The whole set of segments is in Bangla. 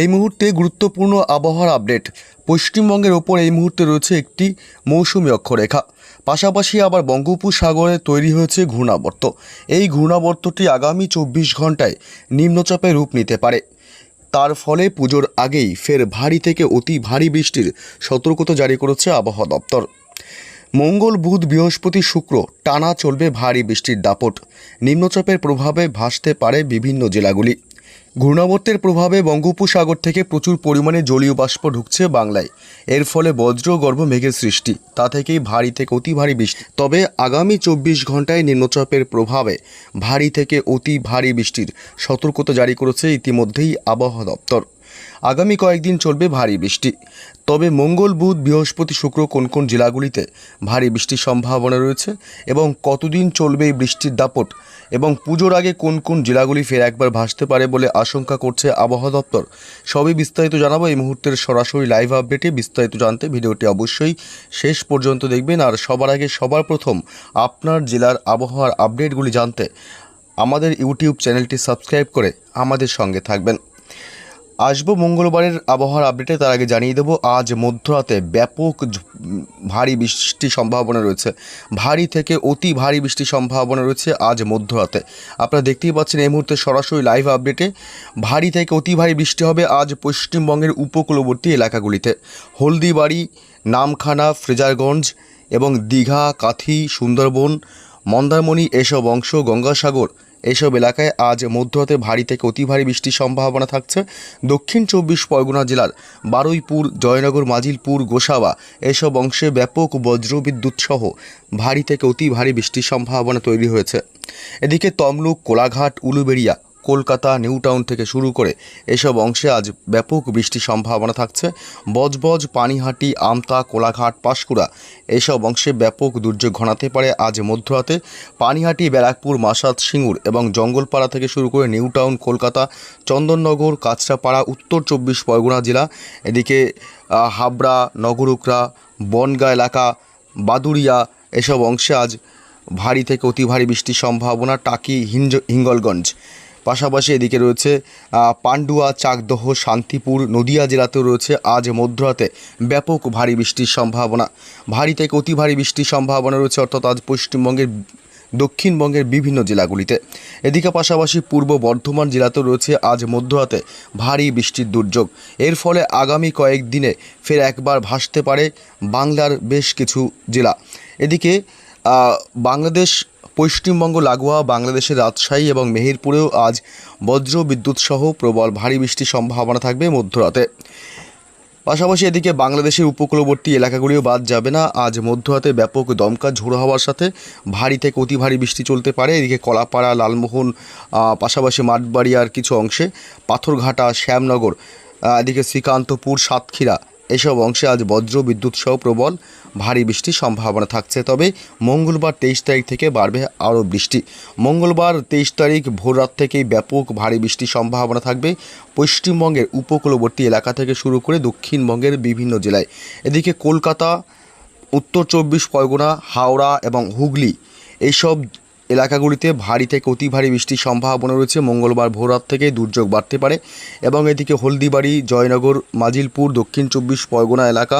এই মুহূর্তে গুরুত্বপূর্ণ আবহাওয়ার আপডেট। পশ্চিমবঙ্গের ওপর এই মুহূর্তে রয়েছে একটি মৌসুমী অক্ষরেখা। পাশাপাশি আবার বঙ্গোপসাগরে তৈরি হয়েছে ঘূর্ণাবর্ত। এই ঘূর্ণাবর্তটি আগামী চব্বিশ ঘন্টায় নিম্নচাপে রূপ নিতে পারে। তার ফলে পুজোর আগেই ফের ভারী থেকে অতি ভারী বৃষ্টির সতর্কতা জারি করেছে আবহাওয়া দপ্তর। মঙ্গল, বুধ, বৃহস্পতি, শুক্র টানা চলবে ভারী বৃষ্টির দাপট। নিম্নচাপের প্রভাবে ভাসতে পারে বিভিন্ন জেলাগুলি। ঘূর্ণাবর্তের প্রভাবে বঙ্গোপসাগর থেকে প্রচুর পরিমাণে জলীয় বাষ্প ঢুকছে বাংলায়। এর ফলে বজ্র গর্ভ মেঘের সৃষ্টি। তা থেকেই ভারী থেকে অতি ভারী বৃষ্টি। তবে আগামী চব্বিশ ঘন্টায় নিম্নচাপের প্রভাবে ভারী থেকে অতি ভারী বৃষ্টির সতর্কতা জারি করেছে ইতিমধ্যেই আবহাওয়া দপ্তর। আগামী কয়েকদিন চলবে ভারী বৃষ্টি। তবে মঙ্গল, বুধ, বৃহস্পতি, শুক্র কোন কোন জেলাগুলিতে ভারী বৃষ্টির সম্ভাবনা রয়েছে এবং কতদিন চলবে এই বৃষ্টির দাপট এবং পুজোর আগে কোন কোন জেলাগুলি ফের একবার ভাসতে পারে বলে আশঙ্কা করছে আবহাওয়া দপ্তর? সবই বিস্তারিত জানাব এই মুহূর্তের সরাসরি লাইভ আপডেটে। বিস্তারিত জানতে ভিডিওটি অবশ্যই শেষ পর্যন্ত দেখবেন আর সবার আগে সবার প্রথম আপনার জেলার আবহাওয়ার আপডেটগুলি জানতে আমাদের ইউটিউব চ্যানেলটি সাবস্ক্রাইব করে আমাদের সঙ্গে থাকবেন। আসব মঙ্গলবারের আবহাওয়ার আপডেটে তার আগে জানিয়ে দেবো, আজ মধ্যরাতে ব্যাপক ভারী বৃষ্টির সম্ভাবনা রয়েছে। ভারী থেকে অতি ভারী বৃষ্টির সম্ভাবনা রয়েছে আজ মধ্যরাতে। আপনারা দেখতেই পাচ্ছেন এই মুহূর্তে সরাসরি লাইভ আপডেটে ভারী থেকে অতি ভারী বৃষ্টি হবে আজ পশ্চিমবঙ্গের উপকূলবর্তী এলাকাগুলিতে। হলদিবাড়ি, নামখানা, ফ্রেজারগঞ্জ এবং দীঘা, কাথি, সুন্দরবন, মন্দারমণি এসব অংশ গঙ্গাসাগর এইসব এলাকায় আজ মধ্যরাতে ভারী থেকে অতি ভারী বৃষ্টির সম্ভাবনা থাকছে। দক্ষিণ চব্বিশ পরগনা জেলার বারুইপুর, জয়নগর, মাজিলপুর, গোসাবা এসব অংশে ব্যাপক বজ্রবিদ্যুৎ সহ ভারী থেকে অতি ভারী বৃষ্টির সম্ভাবনা তৈরি হয়েছে। এদিকে তমলুক, কোলাঘাট, উলুবেড়িয়া কলকাতা নিউ টাউন থেকে শুরু করে এসব অংশে আজ ব্যাপক বৃষ্টির সম্ভাবনা থাকছে। বজবজ, পানিহাটি, আমতা, কোলাঘাট, পাঁশকুড়া এসব অংশে ব্যাপক দুর্যোগ ঘনাতে পারে আজ মধ্যরাতে। পানিহাটি, ব্যারাকপুর, মাসাদ, সিঙ্গুর এবং জঙ্গলপাড়া থেকে শুরু করে নিউ টাউন কলকাতা, চন্দননগর, কাঁচরাপাড়া, উত্তর চব্বিশ পরগনা জেলা। এদিকে হাবড়া, নগরুকরা, বনগা এলাকা, বাদুড়িয়া এসব অংশে আজ ভারী থেকে অতি ভারী বৃষ্টির সম্ভাবনা। টাকি হিঞ্জ হিঙ্গলগঞ্জ পাশাপাশি এদিকে রয়েছে পান্ডুয়া, চাকদহ, শান্তিপুর, নদিয়া জেলাতেও রয়েছে আজ মধ্যরাতে ব্যাপক ভারী বৃষ্টির সম্ভাবনা। ভারী থেকে অতি ভারী বৃষ্টির সম্ভাবনা রয়েছে, অর্থাৎ আজ পশ্চিমবঙ্গের, দক্ষিণবঙ্গের বিভিন্ন জেলাগুলিতে। এদিকে পাশাপাশি পূর্ব বর্ধমান জেলাতেও রয়েছে আজ মধ্যরাতে ভারী বৃষ্টির দুর্যোগ। এর ফলে আগামী কয়েকদিনে ফের একবার ভাসতে পারে বাংলার বেশ কিছু জেলা। এদিকে বাংলাদেশ পশ্চিমবঙ্গ লাগোয়া, বাংলাদেশের রাজশাহী এবং মেহেরপুরেও আজ বজ্র বিদ্যুৎ সহ প্রবল ভারী বৃষ্টির সম্ভাবনা থাকবে মধ্যরাতে। পাশাপাশি এদিকে বাংলাদেশের উপকূলবর্তী এলাকাগুলিও বাদ যাবে না। আজ মধ্যরাতে ব্যাপক দমকা ঝোড়ো হওয়ার সাথে ভারী থেকে অতি ভারী বৃষ্টি চলতে পারে। এদিকে কলাপাড়া, লালমোহন পাশাপাশি মাঠবাড়িয়ার কিছু অংশে পাথরঘাটা, শ্যামনগর এদিকে শ্রীকান্তপুর, সাতক্ষীরা এসব অংশে আজ বজ্র বিদ্যুৎ সহ প্রবল ভারী বৃষ্টির সম্ভাবনা থাকছে। তবে মঙ্গলবার তেইশ তারিখ থেকে বাড়বে আরও বৃষ্টি। মঙ্গলবার তেইশ তারিখ ভোররাত থেকেই ব্যাপক ভারী বৃষ্টির সম্ভাবনা থাকবে পশ্চিমবঙ্গের উপকূলবর্তী এলাকা থেকে শুরু করে দক্ষিণবঙ্গের বিভিন্ন জেলায়। এদিকে কলকাতা, উত্তর চব্বিশ পরগনা, হাওড়া এবং হুগলি এইসব এলাকাগুলিতে ভারী থেকে অতি ভারী বৃষ্টির সম্ভাবনা রয়েছে। মঙ্গলবার ভোররাত থেকে দুর্যোগ বাড়তে পারে এবং এদিকে হলদিবাড়ি, জয়নগর, মাজিলপুর, দক্ষিণ চব্বিশ পরগনা এলাকা,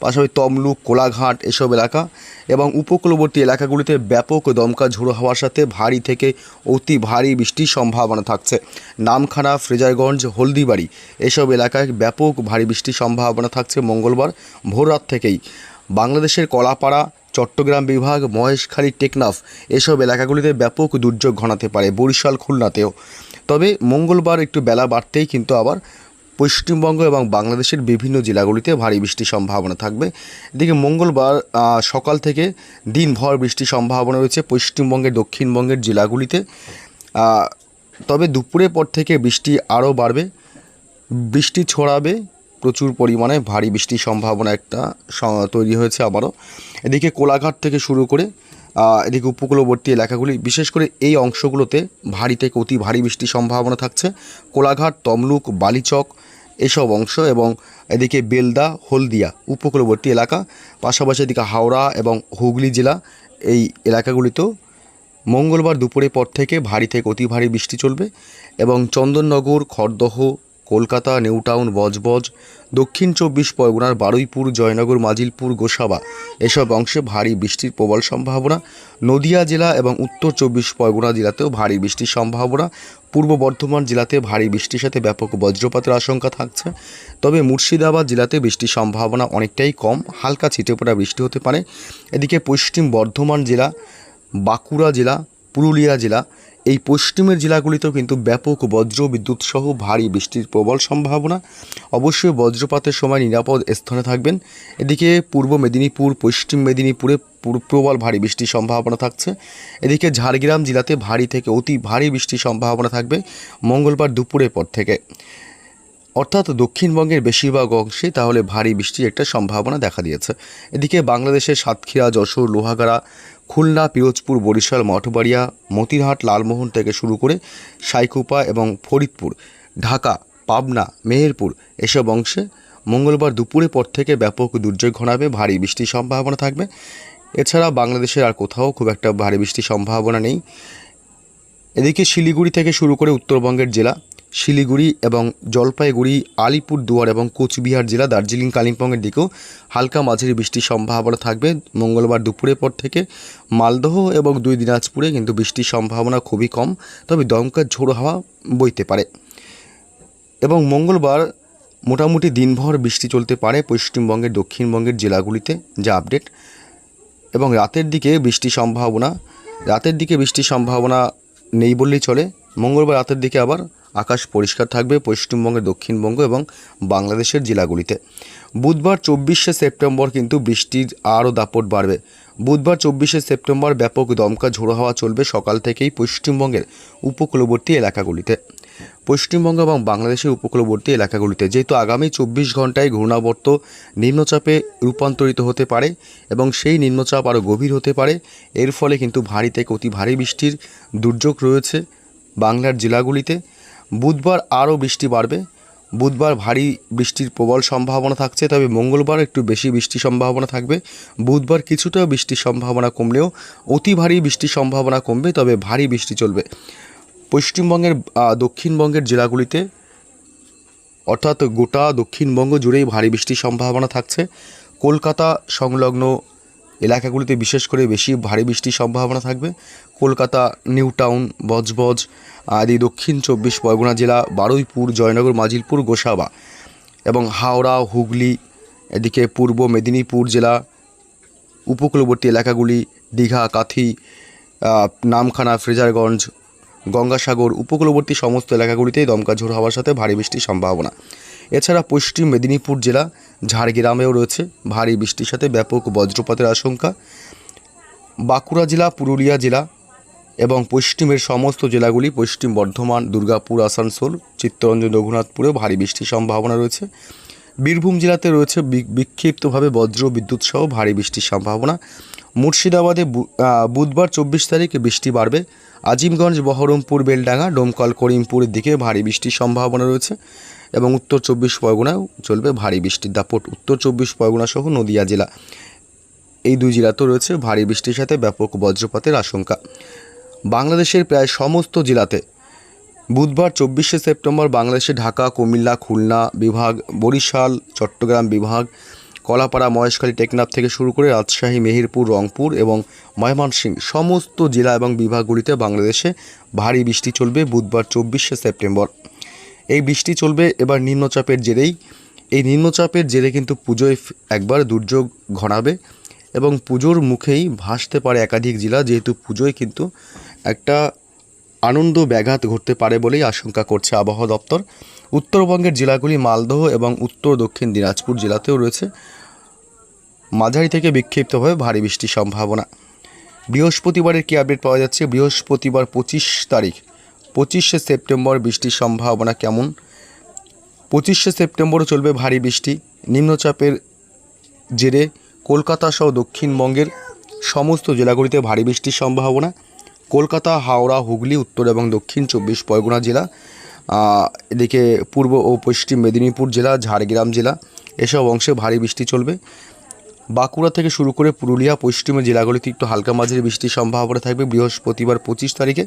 পাশাপাশি তমলুক, কোলাঘাট এসব এলাকা এবং উপকূলবর্তী এলাকাগুলিতে ব্যাপক দমকা ঝোড়ো হওয়ার সাথে ভারী থেকে অতি ভারী বৃষ্টির সম্ভাবনা থাকছে। নামখানা, ফ্রেজারগঞ্জ, হলদিবাড়ি এসব এলাকায় ব্যাপক ভারী বৃষ্টির সম্ভাবনা থাকছে মঙ্গলবার ভোররাত থেকেই। বাংলাদেশের কলাপাড়া চট্টগ্রাম বিভাগ, মহেশখালী, টেকনাফ এসব এলাকাগুলিতে ব্যাপক দুর্যোগ ঘনাতে পারে বরিশাল, খুলনাতেও। তবে মঙ্গলবার একটু বেলা বাড়তেই কিন্তু আবার পশ্চিমবঙ্গ এবং বাংলাদেশের বিভিন্ন জেলাগুলিতে ভারী বৃষ্টির সম্ভাবনা থাকবে। এদিকে মঙ্গলবার সকাল থেকে দিনভর বৃষ্টির সম্ভাবনা রয়েছে পশ্চিমবঙ্গের, দক্ষিণবঙ্গের জেলাগুলিতে। তবে দুপুরের পর থেকে বৃষ্টি আরও বাড়বে, বৃষ্টি ছড়াবে। প্রচুর পরিমাণে ভারী বৃষ্টির সম্ভাবনা একটা তৈরি হয়েছে আবারও। এদিকে কোলাঘাট থেকে শুরু করে এদিকে উপকূলবর্তী এলাকাগুলি, বিশেষ করে এই অংশগুলোতে ভারী থেকে অতি ভারী বৃষ্টির সম্ভাবনা থাকছে। কোলাঘাট, তমলুক, বালিচক এসব অংশ এবং এদিকে বেলদা, হলদিয়া উপকূলবর্তী এলাকা। পাশাপাশি এদিকে হাওড়া এবং হুগলি জেলা এই এলাকাগুলিতেও মঙ্গলবার দুপুরের পর থেকে ভারী থেকে অতি ভারী বৃষ্টি চলবে এবং চন্দননগর, খড়দহ কলকাতা, নিউটাউন, বজবজ, দক্ষিণ চব্বিশ পরগনার বারুইপুর, জয়নগর, মাজিলপুর, গোসাবা। এসব অংশে ভারী বৃষ্টির প্রবল সম্ভাবনা। নদিয়া জেলা এবং উত্তর চব্বিশ পরগনা জেলাতেও ভারী বৃষ্টির সম্ভাবনা। পূর্ব বর্ধমান জেলাতে ভারী বৃষ্টির সাথে ব্যাপক বজ্রপাতের আশঙ্কা থাকছে। তবে মুর্শিদাবাদ জেলাতে বৃষ্টির সম্ভাবনা অনেকটাই কম। হালকা ছিটেফোঁটা বৃষ্টি হতে পারে। এদিকে পশ্চিম বর্ধমান জেলা, বাঁকুড়া জেলা, পুরুলিয়া জেলা এই পশ্চিমের জেলাগুলিতেও কিন্তু ব্যাপক বজ্র বিদ্যুৎ সহ ভারী বৃষ্টির প্রবল সম্ভাবনা। অবশ্যই বজ্রপাতের সময় নিরাপদ স্থানে থাকবেন। এদিকে পূর্ব মেদিনীপুর, পশ্চিম মেদিনীপুরে প্রবল ভারী বৃষ্টির সম্ভাবনা থাকছে। এদিকে ঝাড়গ্রাম জেলাতে ভারী থেকে অতি ভারী বৃষ্টির সম্ভাবনা থাকবে মঙ্গলবার দুপুরের পর থেকে। অর্থাৎ দক্ষিণবঙ্গের বেশিরভাগ অংশে তাহলে ভারী বৃষ্টির একটা সম্ভাবনা দেখা দিয়েছে। এদিকে বাংলাদেশের সাতক্ষীরা, যশোর, লোহাগাড়া খুলনা, পিরোজপুর, বরিশাল, মঠবাড়িয়া, মতিরহাট, লালমোহন থেকে শুরু করে সাইকুপা এবং ফরিদপুর, ঢাকা, পাবনা, মেহেরপুর এসব অংশে মঙ্গলবার দুপুরের পর থেকে ব্যাপক দুর্যোগ ঘনাবে, ভারী বৃষ্টির সম্ভাবনা থাকবে। এছাড়া বাংলাদেশের আর কোথাও খুব একটা ভারী বৃষ্টির সম্ভাবনা নেই। এদিকে শিলিগুড়ি থেকে শুরু করে উত্তরবঙ্গের জেলা শিলিগুড়ি এবং জলপাইগুড়ি, আলিপুরদুয়ার এবং কোচবিহার জেলা দার্জিলিং, কালিম্পংয়ের দিকেও হালকা মাঝারি বৃষ্টির সম্ভাবনা থাকবে। মঙ্গলবার দুপুরের পর থেকে মালদহ এবং দুই দিনাজপুরে কিন্তু বৃষ্টির সম্ভাবনা খুবই কম, তবে দমকা ঝোড়ো হাওয়া বইতে পারে। এবং মঙ্গলবার মোটামুটি দিনভর বৃষ্টি চলতে পারে পশ্চিমবঙ্গের, দক্ষিণবঙ্গের জেলাগুলিতে, যা আপডেট। এবং রাতের দিকে বৃষ্টির সম্ভাবনা, রাতের দিকে বৃষ্টির সম্ভাবনা নেই বললেই চলে। মঙ্গলবার রাতের দিকে আবার আকাশ পরিষ্কার থাকবে পশ্চিমবঙ্গের দক্ষিণবঙ্গ এবং বাংলাদেশের জেলাগুলিতে। বুধবার চব্বিশে সেপ্টেম্বর কিন্তু বৃষ্টির আরও দাপট বাড়বে। বুধবার চব্বিশে সেপ্টেম্বর ব্যাপক দমকা ঝোড়ো হাওয়া চলবে সকাল থেকেই পশ্চিমবঙ্গের উপকূলবর্তী এলাকাগুলিতে। পশ্চিমবঙ্গ এবং বাংলাদেশের উপকূলবর্তী এলাকাগুলিতে যেহেতু আগামী চব্বিশ ঘন্টায় ঘূর্ণাবর্ত নিম্নচাপে রূপান্তরিত হতে পারে এবং সেই নিম্নচাপ আরও গভীর হতে পারে, এর ফলে কিন্তু ভারী থেকে অতি ভারী বৃষ্টির দুর্যোগ রয়েছে বাংলার জেলাগুলিতে। বুধবার আরও বৃষ্টি বাড়বে। বুধবার ভারী বৃষ্টির প্রবল সম্ভাবনা থাকছে, তবে মঙ্গলবার একটু বেশি বৃষ্টির সম্ভাবনা থাকবে। বুধবার কিছুটা বৃষ্টির সম্ভাবনা কমলেও অতি ভারী বৃষ্টির সম্ভাবনা কমবে, তবে ভারী বৃষ্টি চলবে। পশ্চিমবঙ্গের দক্ষিণবঙ্গের জেলাগুলিতে অর্থাৎ গোটা দক্ষিণবঙ্গ জুড়েই ভারী বৃষ্টির সম্ভাবনা থাকছে। কলকাতা সংলগ্ন এলাকাগুলিতে বিশেষ করে বেশি ভারী বৃষ্টির সম্ভাবনা থাকবে। কলকাতা নিউ টাউন বজবজ আদি দক্ষিণ চব্বিশ পরগনা জেলা, বারুইপুর, জয়নগর, মাজিলপুর, গোসাবা এবং হাওড়া, হুগলি, এদিকে পূর্ব মেদিনীপুর জেলা, উপকূলবর্তী এলাকাগুলি, দীঘা, কাথি নামখানা, ফ্রেজারগঞ্জ, গঙ্গাসাগর, উপকূলবর্তী সমস্ত এলাকাগুলিতেই দমকা ঝোড়ো হওয়ার সাথে ভারী বৃষ্টির সম্ভাবনা। এছাড়া পশ্চিম মেদিনীপুর জেলা ঝাড়গ্রামেও রয়েছে ভারী বৃষ্টির সাথে ব্যাপক বজ্রপাতের আশঙ্কা। বাঁকুড়া জেলা, পুরুলিয়া জেলা এবং পশ্চিমের সমস্ত জেলাগুলি, পশ্চিম বর্ধমান, দুর্গাপুর, আসানসোল, চিত্তরঞ্জন, রঘুনাথপুরেও ভারী বৃষ্টির সম্ভাবনা রয়েছে। বীরভূম জেলাতে রয়েছে বিক্ষিপ্তভাবে বজ্র বিদ্যুৎ সহ ভারী বৃষ্টির সম্ভাবনা। মুর্শিদাবাদে বুধবার চব্বিশ তারিখে বৃষ্টি বাড়বে। আজিমগঞ্জ, বহরমপুর, বেলডাঙ্গা, ডোমকল, করিমপুরের দিকে ভারী বৃষ্টির সম্ভাবনা রয়েছে। এবং উত্তর চব্বিশ পরগনাও চলবে ভারী বৃষ্টির দাপট। উত্তর চব্বিশ পরগনা সহ নদিয়া জেলা। এই দুই জেলাতেও রয়েছে ভারী বৃষ্টির সাথে ব্যাপক বজ্রপাতের আশঙ্কা। বাংলাদেশের প্রায় সমস্ত জেলাতে বুধবার চব্বিশে সেপ্টেম্বর বাংলাদেশে ঢাকা, কুমিল্লা, খুলনা বিভাগ, বরিশাল, চট্টগ্রাম বিভাগ, কলাপাড়া, মহেশখালী, টেকনাফ থেকে শুরু করে রাজশাহী, মেহেরপুর, রংপুর এবং ময়মনসিংহ সমস্ত জেলা এবং বিভাগগুলিতে বাংলাদেশে ভারী বৃষ্টি চলবে বুধবার চব্বিশে সেপ্টেম্বর। এই বৃষ্টি চলবে, এবার নিম্নচাপের জেরেই। এই নিম্নচাপের জেরে কিন্তু পুজোয় একবার দুর্যোগ ঘনাবে এবং পুজোর মুখেই ভাসতে পারে একাধিক জেলা, যেহেতু পুজোয় কিন্তু একটা আনন্দ ব্যাঘাত ঘটতে পারে বলেই আশঙ্কা করছে আবহাওয়া দপ্তর। উত্তরবঙ্গের জেলাগুলি মালদহ এবং উত্তর দক্ষিণ দিনাজপুর জেলাতেও রয়েছে। মাঝারি থেকে বিক্ষিপ্তভাবে ভারী বৃষ্টির সম্ভাবনা। বৃহস্পতিবারের কি আপডেট পাওয়া যাচ্ছে? বৃহস্পতিবার পঁচিশ তারিখ। পঁচিশে সেপ্টেম্বর বৃষ্টির সম্ভাবনা কেমন? পঁচিশে সেপ্টেম্বরও চলবে ভারী বৃষ্টি, নিম্নচাপের জেরে কলকাতা সহ দক্ষিণবঙ্গের সমস্ত জেলাগুলিতে ভারী বৃষ্টির সম্ভাবনা। কলকাতা, হাওড়া, হুগলি, উত্তর এবং দক্ষিণ চব্বিশ পরগনা জেলা এদিকে পূর্ব ও পশ্চিম মেদিনীপুর জেলা, ঝাড়গ্রাম জেলা, এসব অংশে ভারী বৃষ্টি চলবে। বাঁকুড়া থেকে শুরু করে পুরুলিয়া পশ্চিমের জেলাগুলিতে একটু হালকা মাঝারি বৃষ্টির সম্ভাবনা থাকবে বৃহস্পতিবার পঁচিশ তারিখে।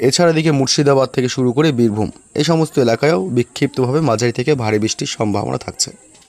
এছাড়া দিকে মুর্শিদাবাদ থেকে শুরু করে বীরভূম, এই সমস্ত এলাকায়ও বিক্ষিপ্তভাবে মাঝারি থেকে ভারী বৃষ্টির সম্ভাবনা থাকছে।